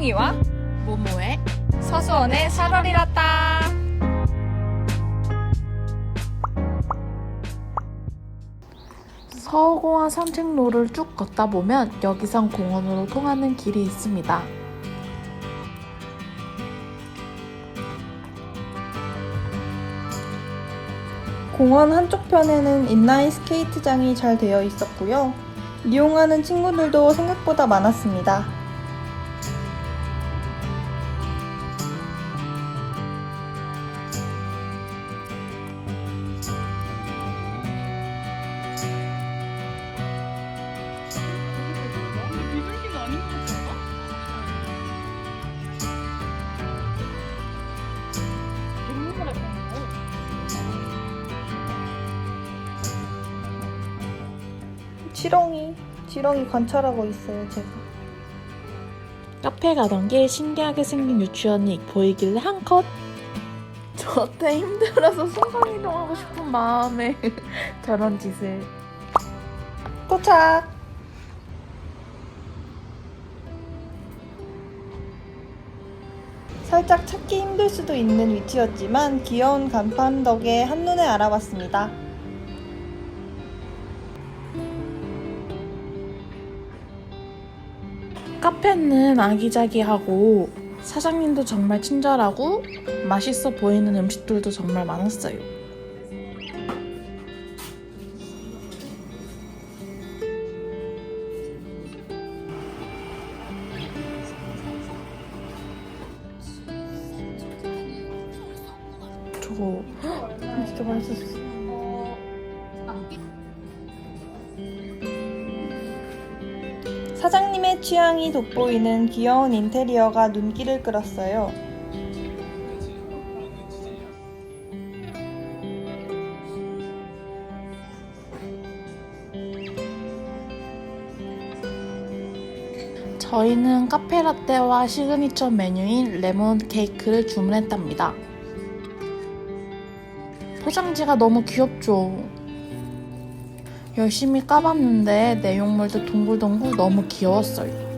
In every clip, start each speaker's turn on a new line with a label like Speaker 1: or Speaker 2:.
Speaker 1: 몽몽이와
Speaker 2: 모모의
Speaker 1: 서수원의 8월이랐다.
Speaker 3: 서울공원 산책로를 쭉 걷다 보면 여기선 공원으로 통하는 길이 있습니다.
Speaker 4: 공원 한쪽 편에는 인라인 스케이트장이 잘 되어 있었고요. 이용하는 친구들도 생각보다 많았습니다. 지렁이, 지렁이 관찰하고 있어요, 제가.
Speaker 3: 카페 가던 길 신기하게 생긴 유치원이 보이길래 한 컷. 저때 힘들어서 순간이동하고 싶은 마음에 저런 짓을.
Speaker 4: 도착! 살짝 찾기 힘들 수도 있는 위치였지만 귀여운 간판 덕에 한눈에 알아봤습니다.
Speaker 3: 카페는 아기자기하고 사장님도 정말 친절하고 맛있어 보이는 음식들도 정말 많았어요. 저거
Speaker 4: 진짜 맛있었어. 사장님의 취향이 돋보이는 귀여운 인테리어가 눈길을 끌었어요.
Speaker 3: 저희는 카페라떼와 시그니처 메뉴인 레몬 케이크를 주문했답니다. 포장지가 너무 귀엽죠? 열심히 까봤는데 내용물도 동글동글 너무 귀여웠어요.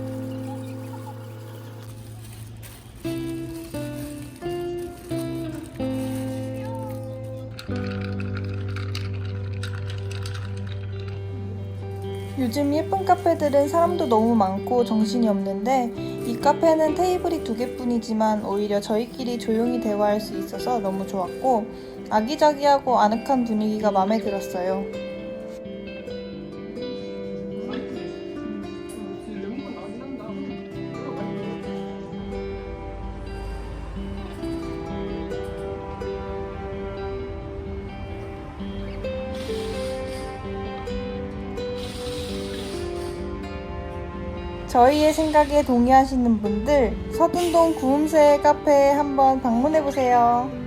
Speaker 4: 요즘 예쁜 카페들은 사람도 너무 많고 정신이 없는데 이 카페는 테이블이 두 개뿐이지만 오히려 저희끼리 조용히 대화할 수 있어서 너무 좋았고 아기자기하고 아늑한 분위기가 마음에 들었어요. 저희의 생각에 동의하시는 분들 서둔동 구음새 카페에 한번 방문해 보세요.